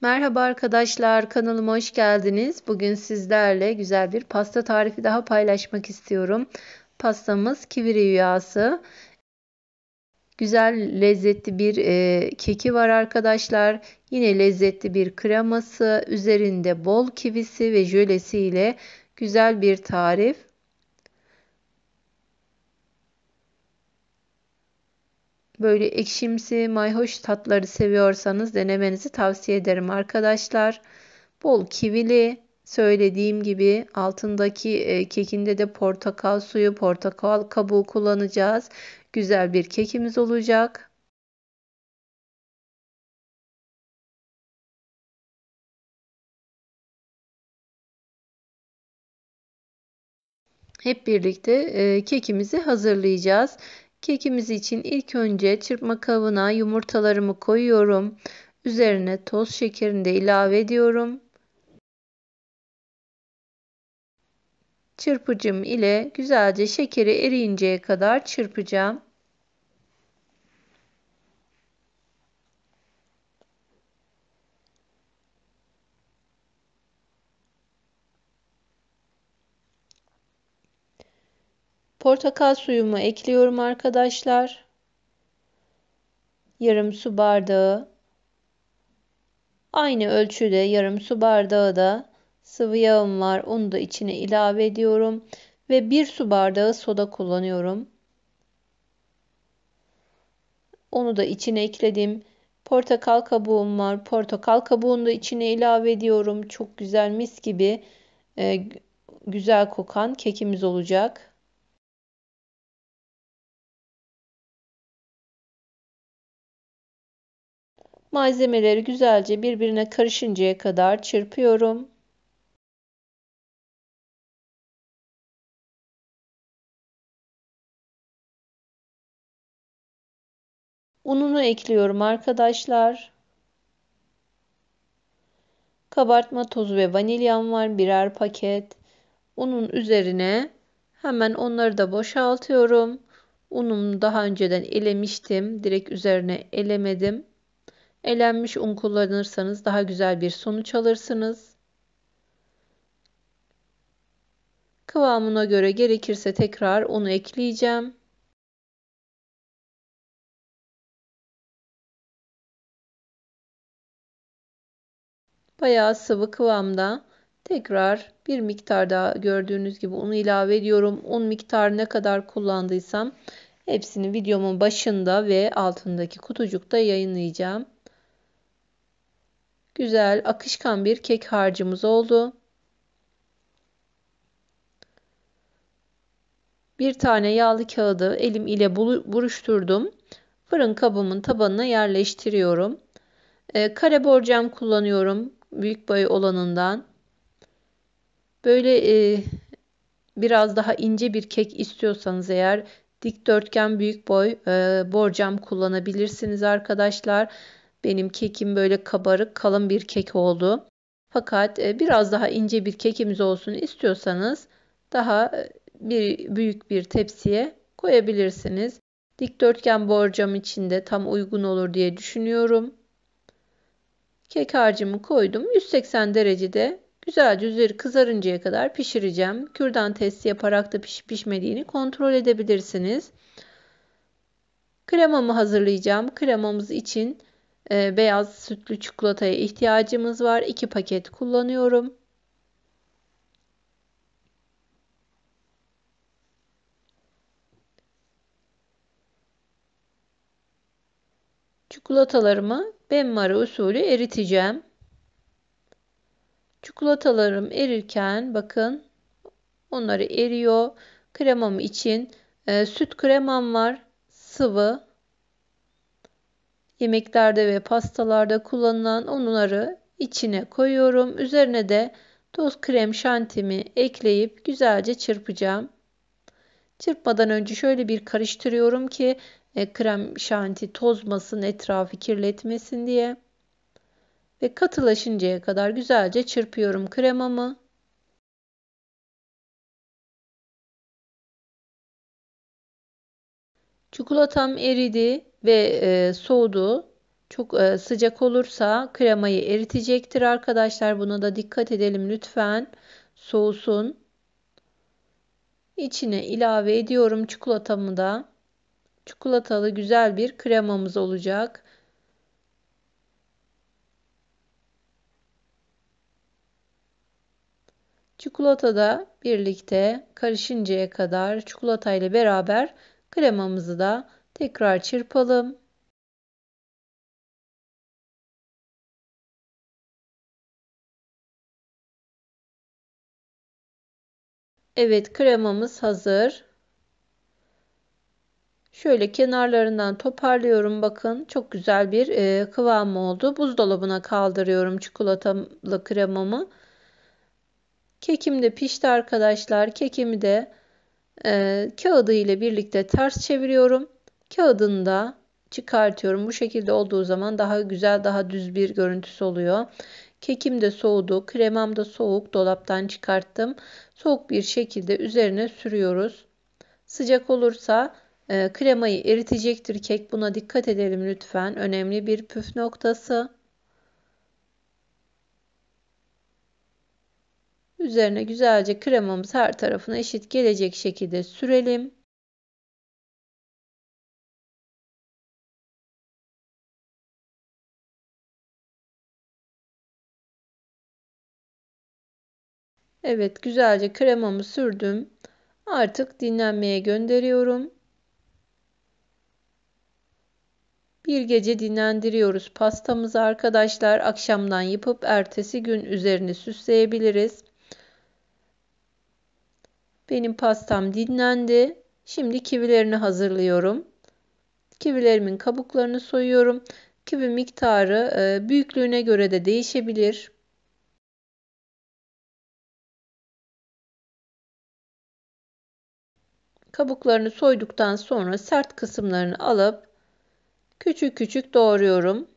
Merhaba arkadaşlar, kanalıma hoş geldiniz. Bugün sizlerle güzel bir pasta tarifi daha paylaşmak istiyorum. Pastamız kiviri rüyası. Güzel, lezzetli bir e, keki var arkadaşlar. Yine lezzetli bir kreması, üzerinde bol kivisi ve jölesi ile güzel bir tarif. Böyle ekşimsi, mayhoş tatları seviyorsanız denemenizi tavsiye ederim arkadaşlar. Bol kivili, söylediğim gibi altındaki e, kekinde de portakal suyu, portakal kabuğu kullanacağız. Güzel bir kekimiz olacak. Hep birlikte e, kekimizi hazırlayacağız. Kekimiz için ilk önce çırpma kabına yumurtalarımı koyuyorum. Üzerine toz şekerini de ilave ediyorum. Çırpıcım ile güzelce şekeri eriyinceye kadar çırpacağım. Portakal suyumu ekliyorum arkadaşlar. Yarım su bardağı. Aynı ölçüde yarım su bardağı da sıvı yağım var. Onu da içine ilave ediyorum. Ve bir su bardağı soda kullanıyorum. Onu da içine ekledim. Portakal kabuğum var. Portakal kabuğunu da içine ilave ediyorum. Çok güzel mis gibi e, güzel kokan kekimiz olacak. Malzemeleri güzelce birbirine karışıncaya kadar çırpıyorum. Ununu ekliyorum arkadaşlar. Kabartma tozu ve vanilyam var birer paket. Unun üzerine hemen onları da boşaltıyorum. Unumu daha önceden elemiştim. Direkt üzerine elemedim. Elenmiş un kullanırsanız daha güzel bir sonuç alırsınız. Kıvamına göre gerekirse tekrar unu ekleyeceğim. Bayağı sıvı kıvamda. Tekrar bir miktar daha gördüğünüz gibi unu ilave ediyorum. Un miktarı ne kadar kullandıysam hepsini videomun başında ve altındaki kutucukta yayınlayacağım. Güzel akışkan bir kek harcımız oldu. Bir tane yağlı kağıdı elim ile buruşturdum. Fırın kabımın tabanına yerleştiriyorum. E, kare borcam kullanıyorum. Büyük boy olanından. Böyle e, biraz daha ince bir kek istiyorsanız eğer dikdörtgen büyük boy e, borcam kullanabilirsiniz arkadaşlar. Benim kekim böyle kabarık kalın bir kek oldu. Fakat e, biraz daha ince bir kekimiz olsun istiyorsanız daha e, bir büyük bir tepsiye koyabilirsiniz. Dikdörtgen borcam içinde tam uygun olur diye düşünüyorum. Kek harcımı koydum. 180 derecede güzelce üzeri kızarıncaya kadar pişireceğim. Kürdan testi yaparak da pişip pişmediğini kontrol edebilirsiniz. Kremamı hazırlayacağım. Kremamız için e, beyaz sütlü çikolataya ihtiyacımız var. 2 paket kullanıyorum. Çikolatalarımı benmari usulü eriteceğim. Çikolatalarım erirken bakın onları eriyor. Kremam için e, süt kremam var. Sıvı yemeklerde ve pastalarda kullanılan unları içine koyuyorum. Üzerine de toz krem şantimi ekleyip güzelce çırpacağım. Çırpmadan önce şöyle bir karıştırıyorum ki e, krem şanti tozmasın, etrafı kirletmesin diye. Ve katılaşıncaya kadar güzelce çırpıyorum kremamı. Çikolatam eridi ve e, soğudu. Çok e, sıcak olursa kremayı eritecektir arkadaşlar. Buna da dikkat edelim lütfen. Soğusun. İçine ilave ediyorum çikolatamı da. Çikolatalı güzel bir kremamız olacak. Çikolata da birlikte karışıncaya kadar çikolata ile beraber kremamızı da tekrar çırpalım. Evet kremamız hazır. Şöyle kenarlarından toparlıyorum bakın. Çok güzel bir e, kıvam oldu. Buzdolabına kaldırıyorum çikolatalı kremamı. Kekim de pişti arkadaşlar. Kekimi de e, kağıdı ile birlikte ters çeviriyorum. Kağıdını da çıkartıyorum. Bu şekilde olduğu zaman daha güzel, daha düz bir görüntüsü oluyor. Kekim de soğudu. Kremam da soğuk. Dolaptan çıkarttım. Soğuk bir şekilde üzerine sürüyoruz. Sıcak olursa e, kremayı eritecektir kek. Buna dikkat edelim lütfen. Önemli bir püf noktası. Üzerine güzelce kremamız her tarafına eşit gelecek şekilde sürelim. Evet güzelce kremamı sürdüm. Artık dinlenmeye gönderiyorum. Bir gece dinlendiriyoruz pastamızı arkadaşlar. Akşamdan yapıp ertesi gün üzerini süsleyebiliriz. Benim pastam dinlendi. Şimdi kivilerini hazırlıyorum. Kivilerimin kabuklarını soyuyorum. Kivi miktarı e, büyüklüğüne göre de değişebilir. Kabuklarını soyduktan sonra sert kısımlarını alıp küçük küçük doğruyorum.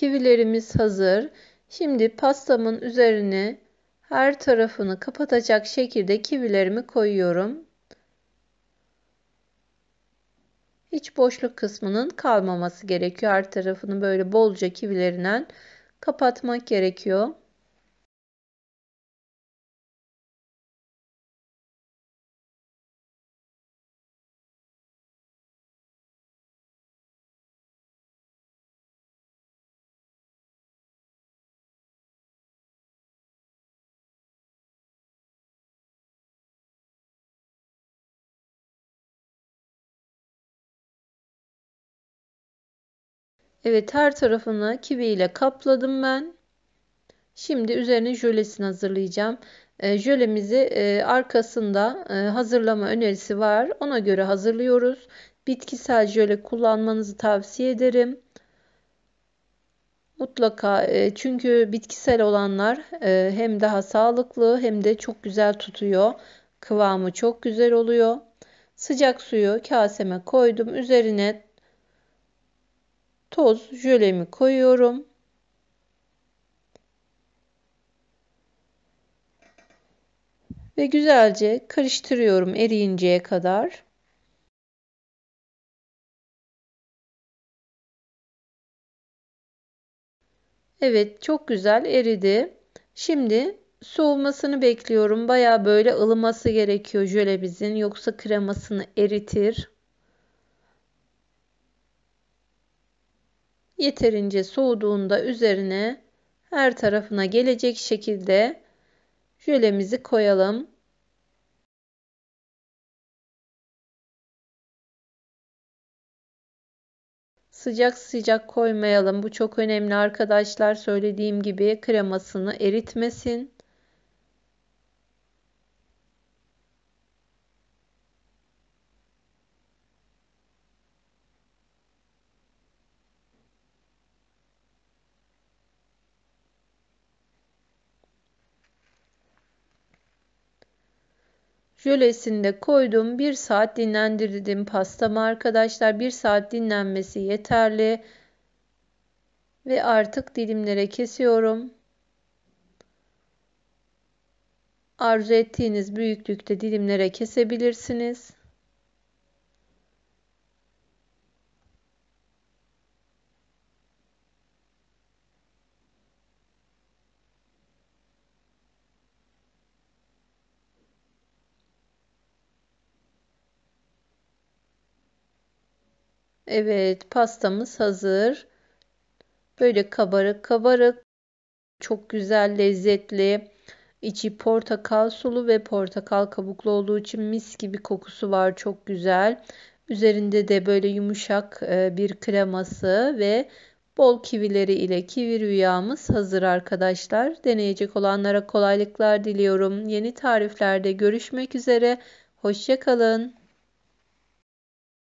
Kivilerimiz hazır. Şimdi pastamın üzerine her tarafını kapatacak şekilde kivilerimi koyuyorum. Hiç boşluk kısmının kalmaması gerekiyor. Her tarafını böyle bolca kivilerinden kapatmak gerekiyor. Evet her tarafını kivi ile kapladım ben. Şimdi üzerine jölesini hazırlayacağım. E, jölemizi e, arkasında e, hazırlama önerisi var. Ona göre hazırlıyoruz. Bitkisel jöle kullanmanızı tavsiye ederim. Mutlaka e, çünkü bitkisel olanlar e, hem daha sağlıklı hem de çok güzel tutuyor. Kıvamı çok güzel oluyor. Sıcak suyu kaseme koydum. Üzerine toz jölemi koyuyorum. Ve güzelce karıştırıyorum eriyinceye kadar. Evet çok güzel eridi. Şimdi soğumasını bekliyorum. Baya böyle ılıması gerekiyor jölebizin yoksa kremasını eritir. Yeterince soğuduğunda üzerine her tarafına gelecek şekilde jölemizi koyalım. Sıcak sıcak koymayalım. Bu çok önemli arkadaşlar. Söylediğim gibi kremasını eritmesin. Jölesini de koydum. Bir saat dinlendirdim pastamı arkadaşlar. Bir saat dinlenmesi yeterli. Ve artık dilimlere kesiyorum. Arzu ettiğiniz büyüklükte dilimlere kesebilirsiniz. Evet, pastamız hazır. Böyle kabarık kabarık. Çok güzel, lezzetli. İçi portakal sulu ve portakal kabuklu olduğu için mis gibi kokusu var. Çok güzel. Üzerinde de böyle yumuşak e, bir kreması ve bol kivileri ile kivi rüyamız hazır arkadaşlar. Deneyecek olanlara kolaylıklar diliyorum. Yeni tariflerde görüşmek üzere. Hoşçakalın.